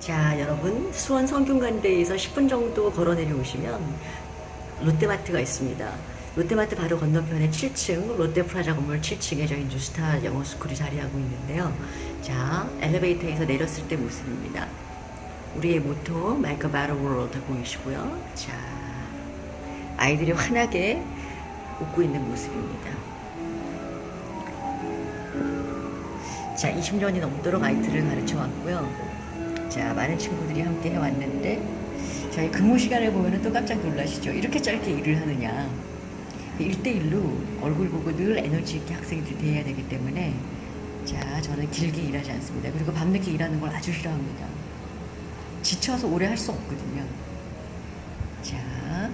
자, 여러분, 수원 성균관대에서 10분 정도 걸어 내려오시면 롯데마트가 있습니다. 롯데마트 바로 건너편에 7층, 롯데프라자 건물 7층에 저희 뉴스타 영어 스쿨이 자리하고 있는데요. 자, 엘리베이터에서 내렸을 때 모습입니다. 우리의 모토, a Better World 보이시고요. 자, 아이들이 환하게 웃고 있는 모습입니다. 자, 20년이 넘도록 아이들을 가르쳐 왔고요. 자, 많은 친구들이 함께 왔는데 저희 근무 시간을 보면 또 깜짝 놀라시죠. 이렇게 짧게 일을 하느냐. 1대1로 얼굴 보고 늘 에너지 있게 학생들이 대해야 되기 때문에 자, 저는 길게 일하지 않습니다. 그리고 밤늦게 일하는 걸 아주 싫어합니다. 지쳐서 오래 할 수 없거든요. 자,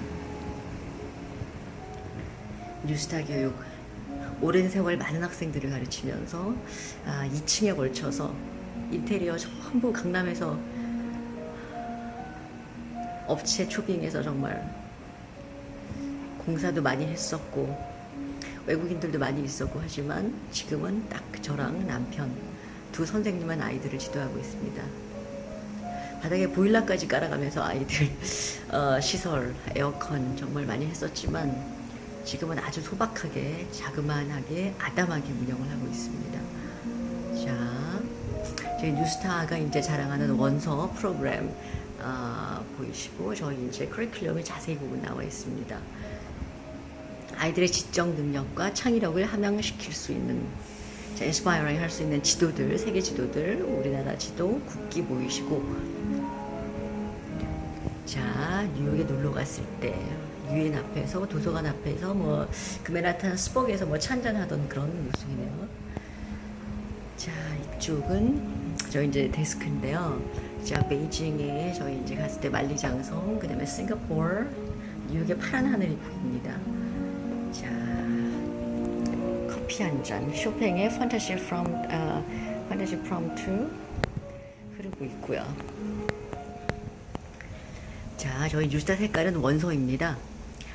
뉴스타 교육 오랜 세월 많은 학생들을 가르치면서 아, 2층에 걸쳐서 인테리어 전부 강남에서 업체 초빙해서 정말 공사도 많이 했었고 외국인들도 많이 있었고 하지만 지금은 딱 저랑 남편 두 선생님만 아이들을 지도하고 있습니다. 바닥에 보일러까지 깔아가면서 아이들 어, 시설, 에어컨 정말 많이 했었지만 지금은 아주 소박하게 자그마하게 아담하게 운영을 하고 있습니다. 자, 저희 뉴스타가 이제 자랑하는 원서 프로그램 아, 보이시고 저희 이제 커리큘럼이 자세히 보면 나와 있습니다. 아이들의 지적 능력과 창의력을 함양시킬 수 있는 자, 인스파이어링 할 수 있는 지도들, 세계 지도들, 우리나라 지도, 국기 보이시고 자, 뉴욕에 놀러 갔을 때 유엔 앞에서 도서관 앞에서 뭐 그메라탄 스벅에서 뭐 찬잔하던 그런 모습이네요. 자, 이쪽은 저희 이제 데스크인데요. 자, 베이징에 저희 이제 갔을 때 만리장성, 그 다음에 싱가포르, 뉴욕의 파란 하늘이 보입니다. 자, 커피 한 잔, 쇼팽의 판타지 from 아, 판타지 from to 흐르고 있고요. 자, 저희 뉴스타 색깔은 원서입니다.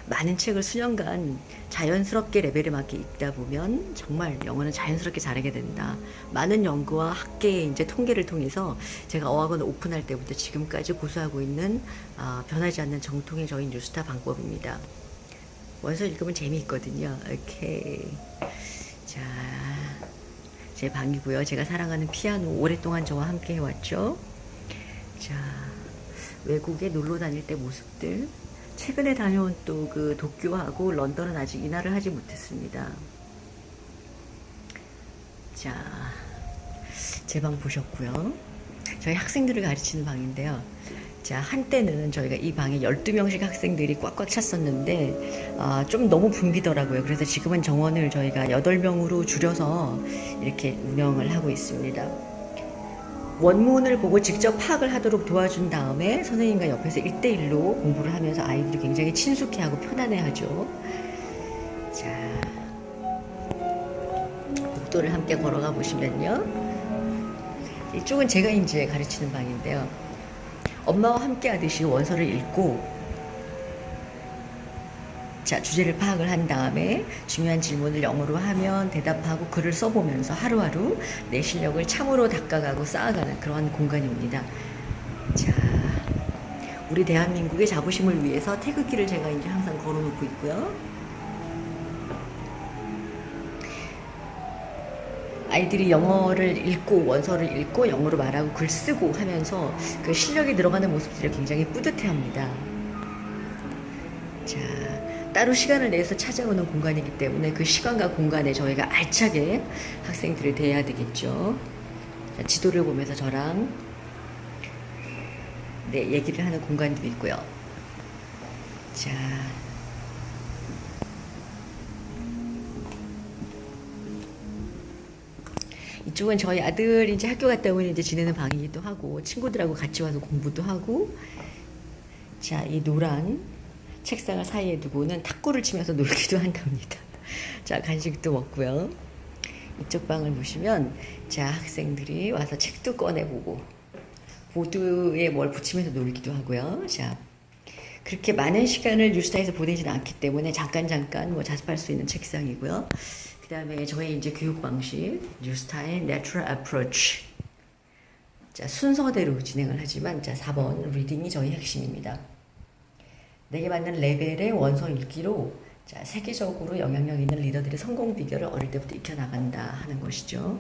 많은 책을 수년간 자연스럽게 레벨에 맞게 읽다 보면 정말 영어는 자연스럽게 잘하게 된다. 많은 연구와 학계의 이제 통계를 통해서 제가 어학원 오픈할 때부터 지금까지 고수하고 있는 아, 변하지 않는 정통의 저희 뉴스타 방법입니다. 원서 읽으면 재미있거든요. 오케이. 자, 제 방이고요. 제가 사랑하는 피아노 오랫동안 저와 함께 해왔죠. 자, 외국에 놀러 다닐 때 모습들. 최근에 다녀온 또 그 도쿄하고 런던은 아직 이날을 하지 못했습니다. 자, 제 방 보셨고요. 저희 학생들을 가르치는 방인데요. 자, 한때는 저희가 이 방에 12명씩 학생들이 꽉꽉 찼었는데, 아, 좀 너무 붐비더라고요. 그래서 지금은 정원을 저희가 8명으로 줄여서 이렇게 운영을 하고 있습니다. 원문을 보고 직접 파악을 하도록 도와준 다음에 선생님과 옆에서 1대1로 공부를 하면서 아이들이 굉장히 친숙해하고 편안해하죠. 자, 복도를 함께 걸어가 보시면요. 이쪽은 제가 이제 가르치는 방인데요. 엄마와 함께 하듯이 원서를 읽고 자, 주제를 파악을 한 다음에 중요한 질문을 영어로 하면 대답하고 글을 써보면서 하루하루 내 실력을 참으로 닦아가고 쌓아가는 그러한 공간입니다. 자, 우리 대한민국의 자부심을 위해서 태극기를 제가 이제 항상 걸어놓고 있고요. 아이들이 영어를 읽고 원서를 읽고 영어로 말하고 글 쓰고 하면서 그 실력이 들어가는 모습들을 굉장히 뿌듯해합니다. 자, 따로 시간을 내서 찾아오는 공간이기 때문에 그 시간과 공간에 저희가 알차게 학생들을 대해야 되겠죠. 자, 지도를 보면서 저랑 네, 얘기를 하는 공간도 있고요. 자, 이쪽은 저희 아들이 이제 학교 갔다 오면 이제 지내는 방이기도 하고 친구들하고 같이 와서 공부도 하고 자, 이 노란 책상을 사이에 두고는 탁구를 치면서 놀기도 한답니다. 자, 간식도 먹고요. 이쪽 방을 보시면 자, 학생들이 와서 책도 꺼내보고 보드에 뭘 붙이면서 놀기도 하고요. 자, 그렇게 많은 시간을 뉴스타에서 보내지는 않기 때문에 잠깐 잠깐 뭐 자습할 수 있는 책상이고요. 그 다음에 저희 이제 교육 방식 뉴스타의 Natural Approach 자, 순서대로 진행을 하지만 자, 4번 리딩이 저희 핵심입니다. 내게 맞는 레벨의 원서 읽기로 자, 세계적으로 영향력 있는 리더들의 성공 비결을 어릴 때부터 익혀나간다 하는 것이죠.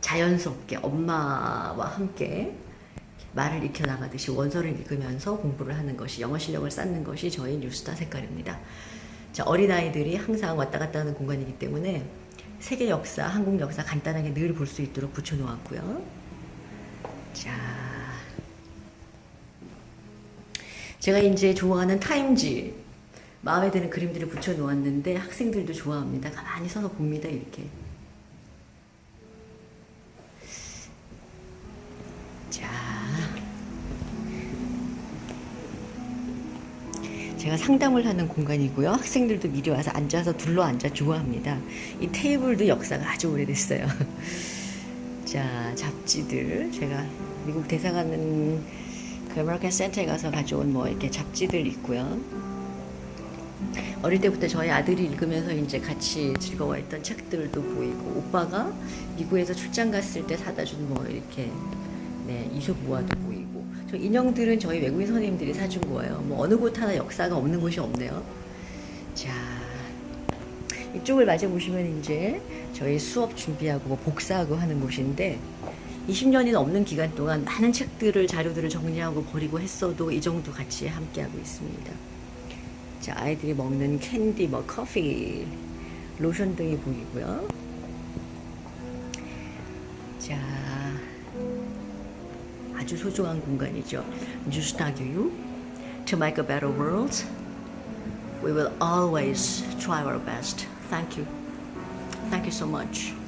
자연스럽게 엄마와 함께 말을 익혀나가듯이 원서를 읽으면서 공부를 하는 것이 영어 실력을 쌓는 것이 저희 뉴스타 색깔입니다. 자, 어린아이들이 항상 왔다 갔다 하는 공간이기 때문에 세계 역사, 한국 역사 간단하게 늘 볼 수 있도록 붙여놓았고요. 자, 제가 이제 좋아하는 타임지 마음에 드는 그림들을 붙여 놓았는데 학생들도 좋아합니다. 가만히 서서 봅니다 이렇게. 자, 제가 상담을 하는 공간이고요. 학생들도 미리 와서 앉아서 둘러 앉아 좋아합니다. 이 테이블도 역사가 아주 오래됐어요. 자, 잡지들 제가 미국 대사관은 그 아메리칸 센터에 가서 가져온 뭐 이렇게 잡지들 있고요. 어릴 때부터 저희 아들이 읽으면서 이제 같이 즐거워했던 책들도 보이고 오빠가 미국에서 출장 갔을 때 사다 준 뭐 이렇게 네 이솝 모아도 보이고 저 인형들은 저희 외국인 선생님들이 사준 거예요. 뭐 어느 곳 하나 역사가 없는 곳이 없네요. 자 이쪽을 맞아 보시면 이제 저희 수업 준비하고 뭐 복사하고 하는 곳인데 20년이 넘는 기간 동안 많은 책들을 자료들을 정리하고 버리고 했어도 이 정도 같이 함께 하고 있습니다. 자, 아이들이 먹는 캔디, 뭐 커피, 로션 등이 보이고요. 자, 아주 소중한 공간이죠. 뉴스타 교육. To make a better world, we will always try our best. Thank you. Thank you so much.